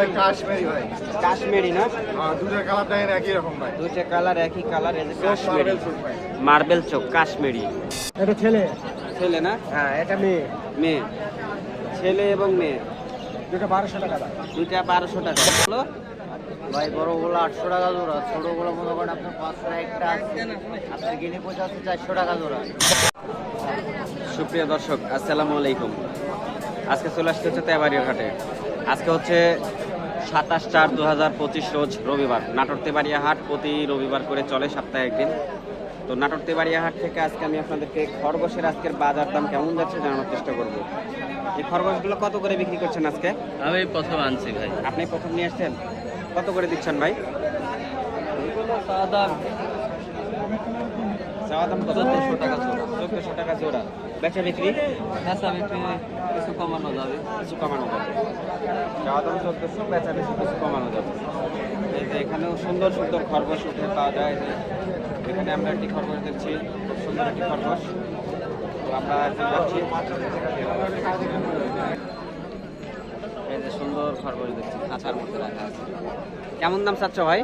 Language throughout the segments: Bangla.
ভাই কাশ্মীরি ভাই। কাশ্মীরি না? আর কালার দেখেন একই রকম ভাই। দুইটা কালার একই কালার এই কাশ্মীরি। মার্বেল চোখ কাশ্মীরি। এটা ছেলে? ছেলে না? হ্যাঁ এটা মেয়ে। মেয়ে। ছেলে এবং মেয়ে। দুটা বারোশো টাকা দুইটা বারোশো টাকা। হলো? ভাই বড়গুলো আটশো টাকা জোড়া ছোটগুলো মনে করেন আপনার পাঁচশো একটা আছে। আপনার গিনি পয়সা আছে চারশো টাকা জোড়া। সুপ্রিয় দর্শক আসসালামু আলাইকুম। আজকে চলে আসতে হচ্ছে তেবাড়ির ঘাটে আজকে হচ্ছে সাতাশ চার দু হাজার পঁচিশ রোজ রবিবার। নাটোর তেবাড়িয়া হাট প্রতি রবিবার করে চলে সপ্তাহে একদিন। তো নাটোর তেবাড়িয়া হাট থেকে আজকে আমি আপনাদেরকে খরগোশের আজকের বাজার দাম কেমন যাচ্ছে জানানোর চেষ্টা করব। এই খরগোশগুলো কত করে বিক্রি করছেন আজকে? আমি প্রথম আনছি ভাই। আপনি প্রথম নিয়ে আসছেন? কত করে দিচ্ছেন ভাই? চাওয়া দাম কত? চোদ্দশো টাকা চোদ্দশো টাকা জোড়া। বেচা বিক্রি? বেচা বিক্রি কিছু কমানো যাবে। কিছু কমানো যাবে। চাওয়া দাম চোদ্দশো বেচা বেশি কিছু কমানো যাবে। এই যে এখানেও সুন্দর সুন্দর খরগোশ উঠে পাওয়া যায়। যে এখানে আমরা একটি খরগোশ দেখছি খুব সুন্দর একটি খরগোশ। তো আমরা যাচ্ছি। এই যে সুন্দর খরগোশ দেখছি খাঁচার মধ্যে রাখা আছে। কেমন দাম চাচ্ছ ভাই?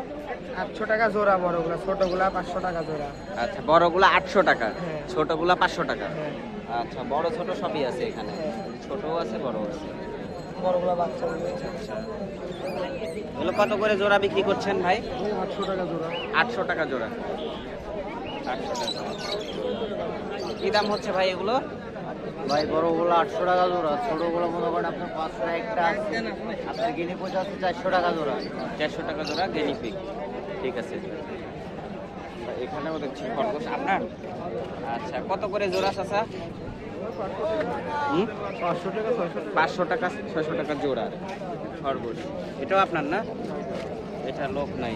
আটশো টাকা জোড়া বড়গুলা ছোটগুলা পাঁচশো টাকা জোড়া। আচ্ছা বড়গুলো আটশো টাকা হ্যাঁ। ছোটগুলো পাঁচশো টাকা। হ্যাঁ। আচ্ছা বড় ছোট সবই আছে এখানে। ছোটও আছে বড় আছে। বড়গুলা বাচ্চা এগুলো কত করে জোড়া বিক্রি করছেন ভাই? আটশো টাকা জোড়া। আটশো টাকা জোড়া। আটশো টাকা কি দাম হচ্ছে ভাই এগুলো? ভাই বড়গুলো আটশো টাকা জোড়া ছোটগুলো মনে করেন আপনার পাঁচশো একটা আছে। আপনার গিনি পয়সা আছে চারশো টাকা জোড়া। চারশো টাকা জোড়া গেনিপিক ঠিক আছে এখানেও দেখছি খরগোশ। আপনার? আচ্ছা কত করে জোড়া চাচা? পাঁচশো টাকা ছয়শো টাকা। জোড়া খরগোশ। এটাও আপনার না? এটা লোক নাই।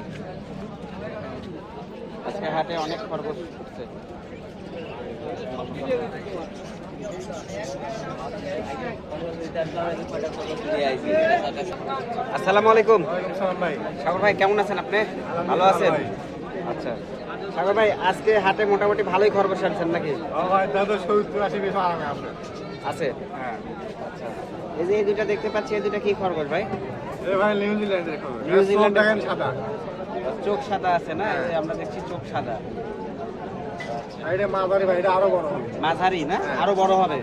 আজকে হাটে অনেক খরগোশ উঠছে। আসসালামু আলাইকুম। সাগর ভাই কেমন আছেন আপনি? ভালো আছেন? আচ্ছা। সাগর ভাই আজকে হাটে মোটামুটি ভালোই খরগোশ আনছেন নাকি? আছে। হ্যাঁ। আচ্ছা। এই যে এই দুইটা দেখতে পাচ্ছি এই দুইটা কি খরগোশ ভাই? ভাই নিউজিল্যান্ডের খবর। নিউজিল্যান্ডের সাদা। চোখ সাদা আছে না? আমরা দেখছি চোখ সাদা। মাঝারি না? আরও বড় হবে।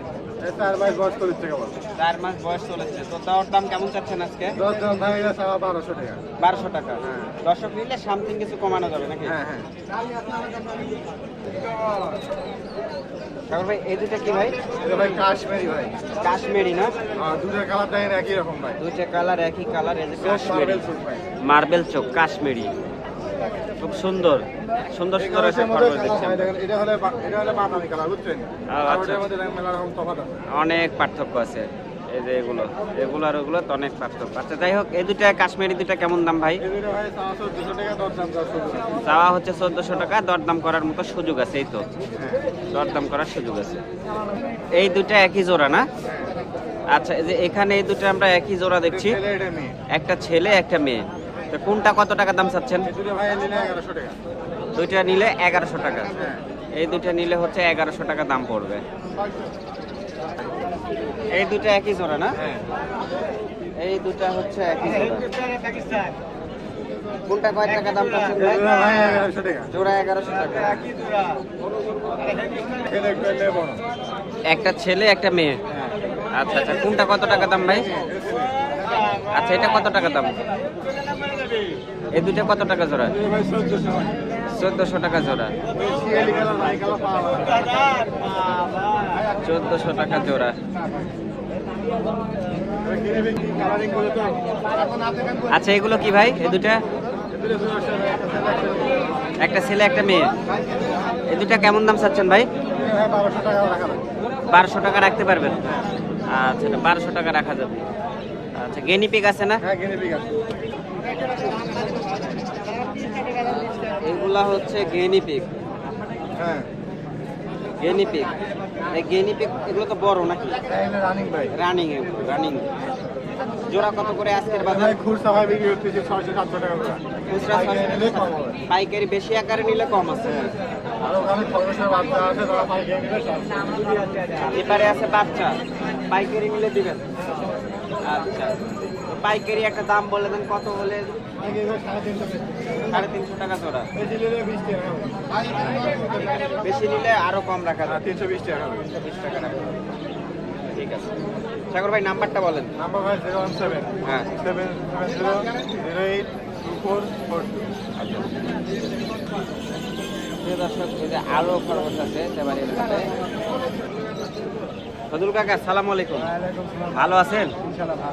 চার মাস বয়স টাকা চার মাস বয়স চলেছে তো দেওয়ার দাম কেমন চাচ্ছেন আজকে? বারোশো টাকা। বারোশো টাকা। হ্যাঁ। দর্শক নিলে সামথিং কিছু কমানো যাবে নাকি? হ্যাঁ হ্যাঁ। ভাই এই কি ভাই? ভাই কাশ্মীরি ভাই। কাশ্মীরি না? কালার দেখেন একই রকম ভাই। দুইটা কালার একই কালার এই যে কাশ্মীরি। মার্বেল মার্বেল চোখ কাশ্মীরি। খুব সুন্দর। সুন্দর সুন্দর আছে এটার মধ্যে খরগোশ দেখছেন দেখেন, এটা হলে এটা হলে বাদামি কালার বুঝছেন? আর আচ্ছা। আছে। অনেক পার্থক্য আছে। এই যে এগুলো এগুলো আর ওগুলো তো অনেক পার্থক্য আচ্ছা যাই হোক এই দুটা কাশ্মীরি দুটা কেমন দাম ভাই? চাওয়া হচ্ছে চোদ্দশো টাকা দরদাম করার মতো সুযোগ আছে এই তো। দরদাম করার সুযোগ আছে। এই দুটা একই জোড়া না? আচ্ছা এই যে এখানে এই দুটো আমরা একই জোড়া দেখছি। একটা ছেলে একটা মেয়ে। তো কোনটা কত টাকা দাম চাচ্ছেন? দুইটা নিলে এগারোশো টাকা। এই দুটো নিলে হচ্ছে এগারোশো টাকা দাম পড়বে। এই দুটো একই জোড়া না? এই দুটা হচ্ছে একই জোড়া। কোনটা কয় টাকা দাম জোড়া এগারোশো টাকা। একটু ছেলে, একটা মেয়ে। আচ্ছা আচ্ছা। কোনটা কত টাকা দাম ভাই? আচ্ছা এটা কত টাকা দাম? এই দুটো কত টাকা জোড়া? চোদ্দশো টাকা জোড়া। চোদ্দশো টাকা জোড়া। আচ্ছা এগুলো কি ভাই এ দুটা একটা ছেলে, একটা মেয়ে। এ দুটা কেমন দাম চাচ্ছেন ভাই? বারোশো টাকা রাখতে পারবেন। আচ্ছা বারোশো টাকা রাখা যাবে। আচ্ছা গেনিপিক আছে না? এগুলা হচ্ছে গেনি গেনিপিক হ্যাঁ। গেনিপিক এই গেনিপিক এগুলো তো বড় নাকি? রানিং ভাই। রানিং এগুলো রানিং জোড়া কত করে আজকের বাজার? খুচরা ভাই বিক্রি করতেছে ছয়শো সাতশো টাকা করে। খুচরা পাইকারি বেশি আকারে নিলে কম আছে। আর ওখানে খরচের বাচ্চা আছে তারা পাইকারি নিলে সব এপারে আছে বাচ্চা। পাইকারি নিলে দিবেন। আচ্ছা। পাইকারি একটা দাম বলে দেন কত বলে? সাড়ে তিনশো টাকা জোড়া। বেশি নিলে বিশ বেশি নিলে আরও কম রাখা যাবে তিনশো বিশ টাকা। বিশ টাকা রাখা ঠিক আছে। সাগর ভাই নাম্বারটা বলেন। নাম্বার ভাই জিরো ওয়ান সেভেন। হ্যাঁ। Seven zero zero eight two four four two. প্রিয় দর্শক এই যে আরও খরচ আছে এলাকাতে ফজল কাকা সালাম আলাইকুম। ভালো আছেন?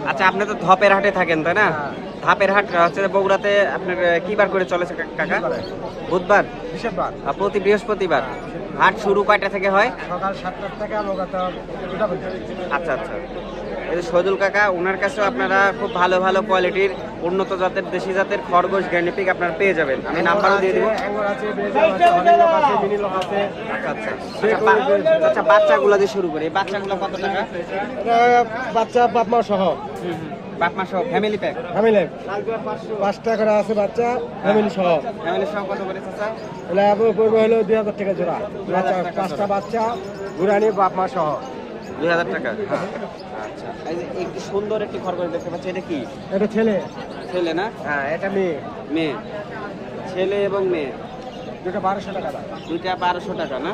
আচ্ছা আপনি তো ধপের হাটে থাকেন তাই না? ধাপের হাট হচ্ছে বগুড়াতে আপনার কি বার করে চলেছে কাকা? বুধবার। প্রতি বৃহস্পতিবার। হাট শুরু কয়টা থেকে হয়? সকাল সাতটার থেকে আচ্ছা আচ্ছা। সজুল কাকা ওনার কাছেও আপনারা খুব ভালো ভালো কোয়ালিটির উন্নত জাতের দেশি জাতের খরগোশ গ্যান্ডিপিক আপনারা পেয়ে যাবেন। আমি নাম্বারও দিয়ে দিব। আচ্ছা বাচ্চাগুলো দিয়ে শুরু করি। বাচ্চাগুলো কত টাকা? বাচ্চা বাপ মা সহ বাপ মা সহ ফ্যামিলি প্যাক ফ্যামিলি পাঁচটা করে আছে বাচ্চা ফ্যামিলি সহ। ফ্যামিলি সহ কত করে চাচা? পড়বে হলো দুই হাজার টাকা জোড়া। বাচ্চা পাঁচটা বাচ্চা ঘুরানি বাপ মা সহ। দুই হাজার টাকা? আচ্ছা। এই যে একটি সুন্দর একটি খরগোশ দেখতে পাচ্ছি এটা কি? এটা ছেলে। ছেলে না? হ্যাঁ এটা মেয়ে। মেয়ে। ছেলে এবং মেয়ে। দুটো বারোশো টাকা দুইটা বারোশো টাকা না?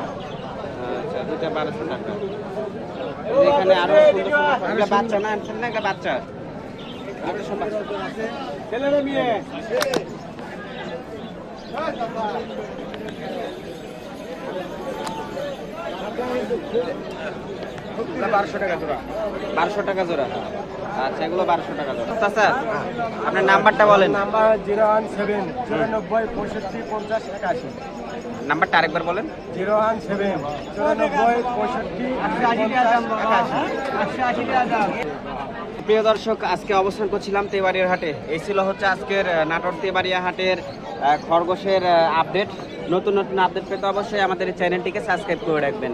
আচ্ছা দুইটা বারোশো টাকা। এখানে আরও সুন্দর বাচ্চা না? আনছেন না? এটা বাচ্চা। ছেলে মেয়ে। বারোশো টাকা জোড়া। বারোশো টাকা জোড়া। আচ্ছা এগুলো বারোশো টাকা জোড়া। আচ্ছা আপনার নাম্বারটা বলেন। নাম্বার জিরো ওয়ান সেভেন চুরানব্বই পঁয়ষট্টি পঞ্চাশ একাশি। নাম্বারটা আরেকবার বলেন। জিরো ওয়ান সেভেন চুরানব্বই পঁয়ষট্টি প্রিয় দর্শক, আজকে অবস্থান করছিলাম তেবাড়িয়ার হাটে। এই ছিল হচ্ছে আজকের নাটোর তেবাড়িয়া হাটের খরগোশের আপডেট। নতুন নতুন আপডেট পেতে অবশ্যই আমাদের চ্যানেলটিকে সাবস্ক্রাইব করে রাখবেন।